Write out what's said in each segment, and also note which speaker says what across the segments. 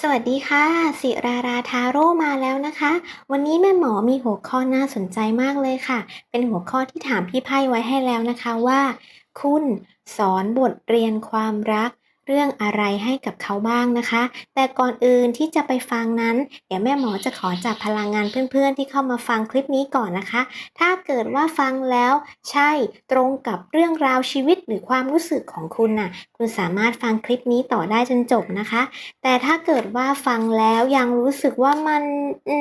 Speaker 1: สวัสดีค่ะ สิราราทาโร่มาแล้วนะคะ วันนี้แม่หมอมีหัวข้อน่าสนใจมากเลยค่ะ เป็นหัวข้อที่ถามพี่ไพ่ไว้ให้แล้วนะคะว่า คุณสอนบทเรียนความรัก เรื่องอะไรให้กับเขาบ้างนะคะ แต่ก่อนอื่นที่จะไปฟังนั้น เดี๋ยวแม่หมอจะขอจับพลังงานเพื่อนๆ ที่เข้ามาฟังคลิปนี้ก่อนนะคะ ถ้าเกิดว่าฟังแล้วใช่ตรงกับเรื่องราวชีวิตหรือความรู้สึกของคุณน่ะ คุณสามารถฟังคลิปนี้ต่อได้จนจบนะคะ แต่ถ้าเกิดว่าฟังแล้วยังรู้สึกว่ามัน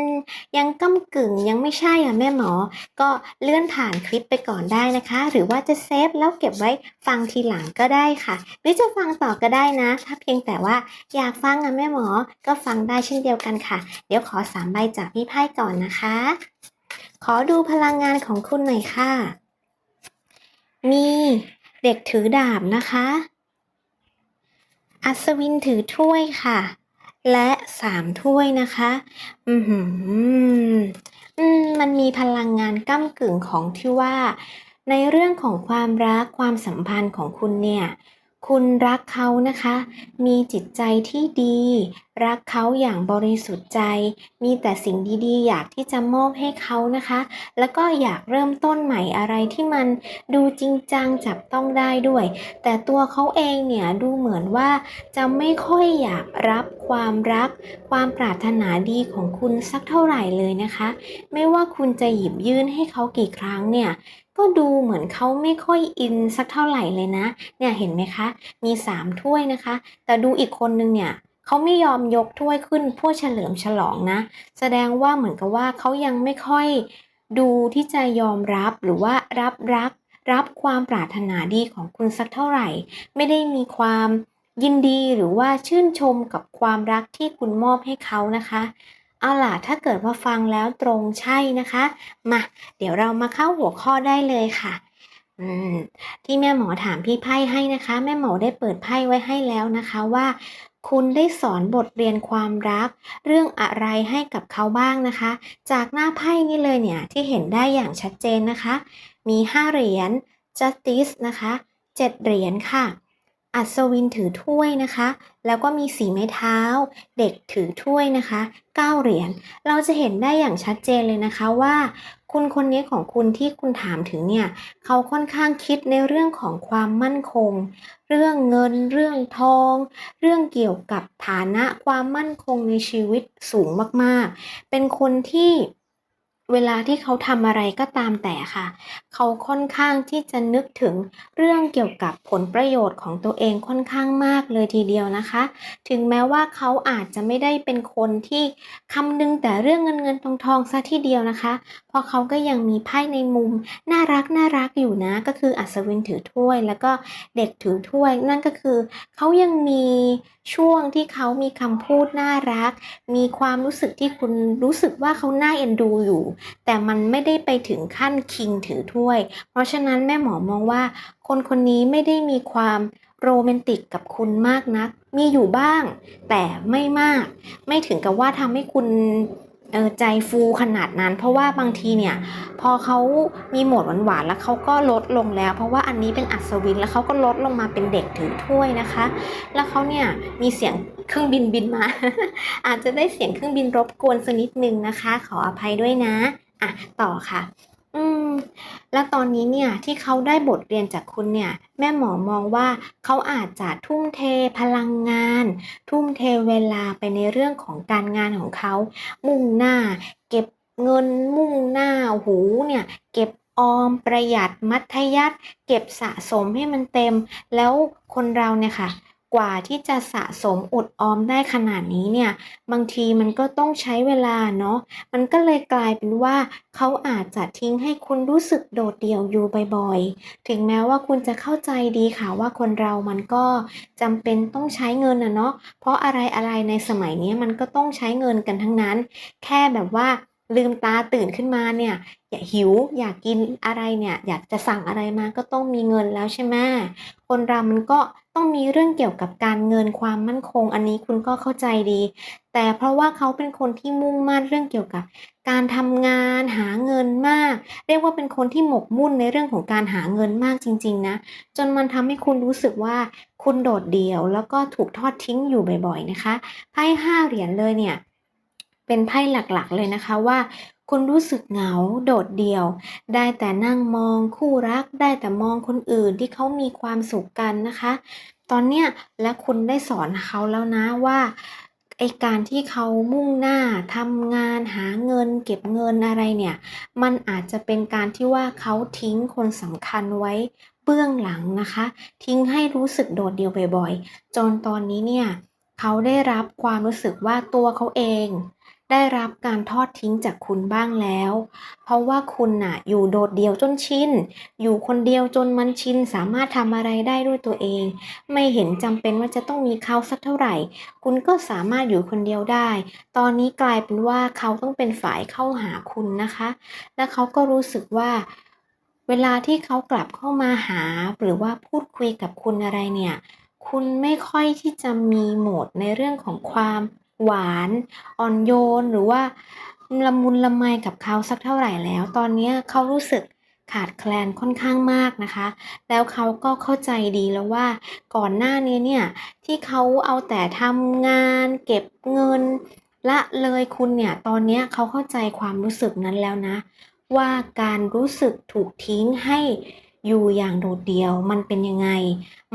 Speaker 1: มยังก้ากึ่งยังไม่ใช่อะแม่หมอ ก็เลื่อนผ่านคลิปไปก่อนได้นะคะ หรือว่าจะเซฟแล้วเก็บไว้ฟังทีหลังก็ได้ค่ะ หรือจะฟังต่อก็ได้ได้นะ ถ้าเพียงแต่ว่าอยากฟังอะแม่หมอ ก็ฟังได้เช่นเดียวกันค่ะ เดี๋ยวขอสามใบจากพี่ไพ่ก่อนนะคะ ขอดูพลังงานของคุณหน่อยค่ะ มีเด็กถือดาบนะคะ อัศวินถือถ้วยค่ะ และสามถ้วยนะคะ อือหืออืมมันมีพลังงานก้ากึ่งของที่ว่า ในเรื่องของความรักความสัมพันธ์ของคุณเนี่ย คุณรักเขานะคะ มีจิตใจที่ดี รักเขาอย่างบริสุทธิ์ใจ มีแต่สิ่งดีๆ อยากที่จะมอบให้เขานะคะ แล้วก็อยากเริ่มต้นใหม่อะไรที่มันดูจริงจังจับต้องได้ด้วย แต่ตัวเขาเองเนี่ยดูเหมือนว่าจะไม่ค่อยอยากรับความรัก ความปรารถนาดีของคุณสักเท่าไหร่เลยนะคะ ไม่ว่าคุณจะหยิบยื่นให้เขากี่ครั้งเนี่ย ก็ดูเหมือนเขาไม่ค่อยอินสักเท่าไหร่เลยนะ เนี่ยเห็นไหมคะ มีสามถ้วยนะคะ แต่ดูอีกคนนึงเนี่ยเขาไม่ยอมยกถ้วยขึ้นเพื่อเฉลิมฉลองนะ แสดงว่าเหมือนกับว่าเขายังไม่ค่อยดูที่จะยอมรับหรือว่ารับรัก รับความปรารถนาดีของคุณสักเท่าไหร่ ไม่ได้มีความยินดีหรือว่าชื่นชมกับความรักที่คุณมอบให้เขานะคะ เอาล่ะถ้าเกิดว่าฟังแล้วตรงใช่นะคะ มา เดี๋ยวเรามาเข้าหัวข้อได้เลยค่ะอืมที่แม่หมอถามพี่ไพ่ให้นะคะ แม่หมอได้เปิดไพ่ไว้ให้แล้วนะคะว่า คุณได้สอนบทเรียนความรัก เรื่องอะไรให้กับเขาบ้างนะคะ จากหน้าไพ่นี่เลยเนี่ยที่เห็นได้อย่างชัดเจนนะคะ มี 5 เหรียญ justice นะคะ 7 เหรียญค่ะ อัศวินถือถ้วยนะคะ แล้วก็มีสีไม้เท้า เด็กถือถ้วยนะคะ9เหรียญ เราจะเห็นได้อย่างชัดเจนเลยนะคะว่า คุณคนนี้ของคุณที่คุณถามถึงเนี่ย เขาค่อนข้างคิดในเรื่องของความมั่นคง เรื่องเงิน เรื่องทอง เรื่องเกี่ยวกับฐานะความมั่นคงในชีวิตสูงมากๆ เป็นคนที่ เวลาที่เขาทำอะไรก็ตามแต่ค่ะ เขาค่อนข้างที่จะนึกถึงเรื่องเกี่ยวกับผลประโยชน์ของตัวเองค่อนข้างมากเลยทีเดียวนะคะ ถึงแม้ว่าเขาอาจจะไม่ได้เป็นคนที่คำนึงแต่เรื่องเงินเงินทองทองซะทีเดียวนะคะ เพราะเขาก็ยังมีไพ่ในมุมน่ารักน่ารักอยู่นะ ก็คืออัศวินถือถ้วย แล้วก็เด็กถือถ้วย นั่นก็คือเขายังมีช่วงที่เขามีคำพูดน่ารัก มีความรู้สึกที่คุณรู้สึกว่าเขาน่าเอ็นดูอยู่แต่มันไม่ได้ไปถึงขั้นคิงถือถ้วย เพราะฉะนั้นแม่หมอมองว่า คนคนนี้ไม่ได้มีความโรแมนติกกับคุณมากนัก มีอยู่บ้าง แต่ไม่มาก ไม่ถึงกับว่าทำให้คุณ เออใจฟูขนาดนั้น เพราะว่าบางทีเนี่ยพอเขามีโหมดหวานๆแล้วเขาก็ลดลงแล้ว เพราะว่าอันนี้เป็นอัศวินแล้วเขาก็ลดลงมาเป็นเด็กถือถ้วยนะคะ แล้วเขาเนี่ยมีเสียงเครื่องบินบินมา อาจจะได้เสียงเครื่องบินรบกวนสักนิดนึงนะคะ ขออภัยด้วยนะอะต่อค่ะ แล้วตอนนี้เนี่ยที่เขาได้บทเรียนจากคุณเนี่ยแม่หมอมองว่าเขาอาจจะทุ่มเทพลังงาน ทุ่มเทเวลาไปในเรื่องของการงานของเขา มุ่งหน้า เก็บเงินมุ่งหน้าหูเนี่ยเก็บออมประหยัดมัธยัติเก็บสะสมให้มันเต็ม แล้วคนเราเนี่ยค่ะ กว่าที่จะสะสมอดออมได้ขนาดนี้เนี่ย บางทีมันก็ต้องใช้เวลาเนาะ มันก็เลยกลายเป็นว่าเขาอาจจะทิ้งให้คุณรู้สึกโดดเดี่ยวอยู่บ่อยๆ ถึงแม้ว่าคุณจะเข้าใจดีค่ะว่าคนเรามันก็จำเป็นต้องใช้เงินอะเนาะ เพราะอะไรอะไรในสมัยนี้มันก็ต้องใช้เงินกันทั้งนั้น แค่แบบว่าลืมตาตื่นขึ้นมาเนี่ยอยากหิวอยากกินอะไรเนี่ย อยากจะสั่งอะไรมาก็ต้องมีเงินแล้วใช่ไหมคนเรามันก็ ต้องมีเรื่องเกี่ยวกับการเงินความมั่นคง อันนี้คุณก็เข้าใจดี แต่เพราะว่าเขาเป็นคนที่มุ่งมั่นเรื่องเกี่ยวกับ การทำงานหาเงินมาก เรียกว่าเป็นคนที่หมกมุ่นในเรื่องของการหาเงินมากจริง ๆ นะ จนมันทำให้คุณรู้สึกว่าคุณโดดเดี่ยว แล้วก็ถูกทอดทิ้งอยู่บ่อย ๆ นะคะไพ่ห้าเหรียญเลยเนี่ยเป็นไพ่หลักๆเลยนะคะว่า คุณรู้สึกเหงาโดดเดี่ยว ได้แต่นั่งมองคู่รักได้แต่มองคนอื่นที่เขามีความสุขกันนะคะ ตอนเนี้ยและคุณได้สอนเขาแล้วนะว่าไอการที่เขามุ่งหน้าทำงานหาเงิน เก็บเงินอะไรเนี่ย มันอาจจะเป็นการที่ว่าเขาทิ้งคนสำคัญไว้เบื้องหลังนะคะ ทิ้งให้รู้สึกโดดเดี่ยวบ่อยๆ จนตอนนี้เนี่ยเขาได้รับความรู้สึกว่าตัวเขาเอง ได้รับการทอดทิ้งจากคุณบ้างแล้ว เพราะว่าคุณน่ะอยู่โดดเดี่ยวจนชิน อยู่คนเดียวจนมันชิน สามารถทำอะไรได้ด้วยตัวเอง ไม่เห็นจำเป็นว่าจะต้องมีเขาสักเท่าไหร่ คุณก็สามารถอยู่คนเดียวได้ ตอนนี้กลายเป็นว่าเขาต้องเป็นฝ่ายเข้าหาคุณนะคะ และเขาก็รู้สึกว่า เวลาที่เขากลับเข้ามาหา หรือว่าพูดคุยกับคุณอะไรเนี่ย คุณไม่ค่อยที่จะมีโหมดในเรื่องของความ หวานอ่อนโยนหรือว่าละมุนละไมกับเขาสักเท่าไหร่แล้ว ตอนนี้เขารู้สึกขาดแคลนค่อนข้างมากนะคะ แล้วเขาก็เข้าใจดีแล้วว่าก่อนหน้านี้เนี่ยที่เขาเอาแต่ทำงานเก็บเงินละเลยคุณเนี่ยตอนนี้เขาเข้าใจความรู้สึกนั้นแล้วนะ ว่าการรู้สึกถูกทิ้งให้ อยู่อย่างโดดเดี่ยวมันเป็นยังไง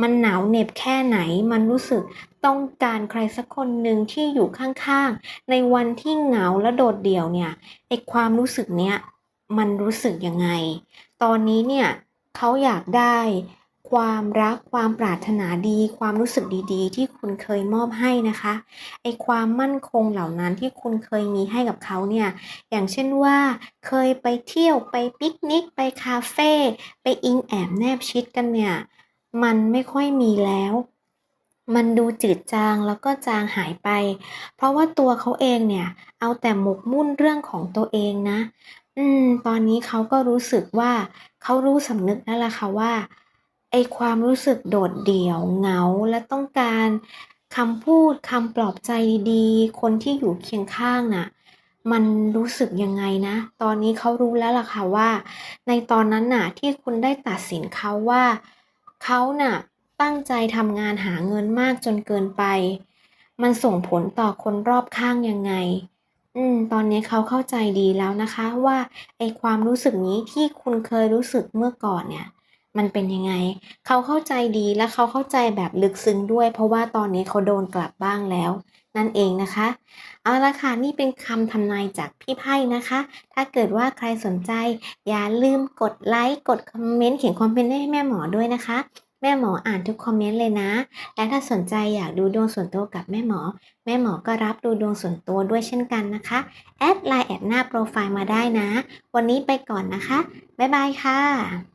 Speaker 1: มันหนาวเหน็บแค่ไหน มันรู้สึกต้องการใครสักคนหนึ่งที่อยู่ข้างๆ ในวันที่เหงาและโดดเดี่ยวเนี่ยไอความรู้สึกเนี้ยมันรู้สึกยังไง ตอนนี้เนี่ยเขาอยากได้ ความรักความปรารถนาดี ความรู้สึกดีๆ ที่คุณเคยมอบให้นะคะไอความมั่นคงเหล่านั้นที่คุณเคยมีให้กับเขาเนี่ยอย่างเช่นว่า เคยไปเที่ยวไปปิกนิกไปคาเฟ่ไปอิงแอบแนบชิดกันเนี่ยมันไม่ค่อยมีแล้ว มันดูจืดจางแล้วก็จางหายไป เพราะว่าตัวเขาเองเนี่ย เอาแต่หมกมุ่นเรื่องของตัวเองนะ อืม ตอนนี้เขาก็รู้สึกว่าเขารู้สำนึกแล้วล่ะค่ะว่า ไอความรู้สึกโดดเดี่ยวเหงาและต้องการคำพูดคำปลอบใจดีๆ คนที่อยู่เคียงข้างน่ะมันรู้สึกยังไงนะ ตอนนี้เขารู้แล้วล่ะค่ะว่า ในตอนนั้นน่ะที่คุณได้ตัดสินเขาว่าเขาน่ะตั้งใจทำงานหาเงินมากจนเกินไป มันส่งผลต่อคนรอบข้างยังไง อืม ตอนนี้เขาเข้าใจดีแล้วนะคะว่าไอความรู้สึกนี้ที่คุณเคยรู้สึกเมื่อก่อนเนี่ย มันเป็นยังไง เขาเข้าใจดีและเขาเข้าใจแบบลึกซึ้งด้วย เพราะว่าตอนนี้เขาโดนกลับบ้างแล้ว นั่นเองนะคะ เอาละค่ะนี่เป็นคำทำนายจากพี่ไพ่นะคะ ถ้าเกิดว่าใครสนใจ อย่าลืมกดไลค์กดคอมเมนต์เขียนคอมเมนต์ให้แม่หมอด้วยนะคะ แม่หมออ่านทุกคอมเมนต์เลยนะ และถ้าสนใจอยากดูดวงส่วนตัวกับแม่หมอ แม่หมอก็รับดูดวงส่วนตัวด้วยเช่นกันนะคะแอดไลน์แอดหน้าโปรไฟล์มาได้นะ วันนี้ไปก่อนนะคะบ๊ายบายค่ะ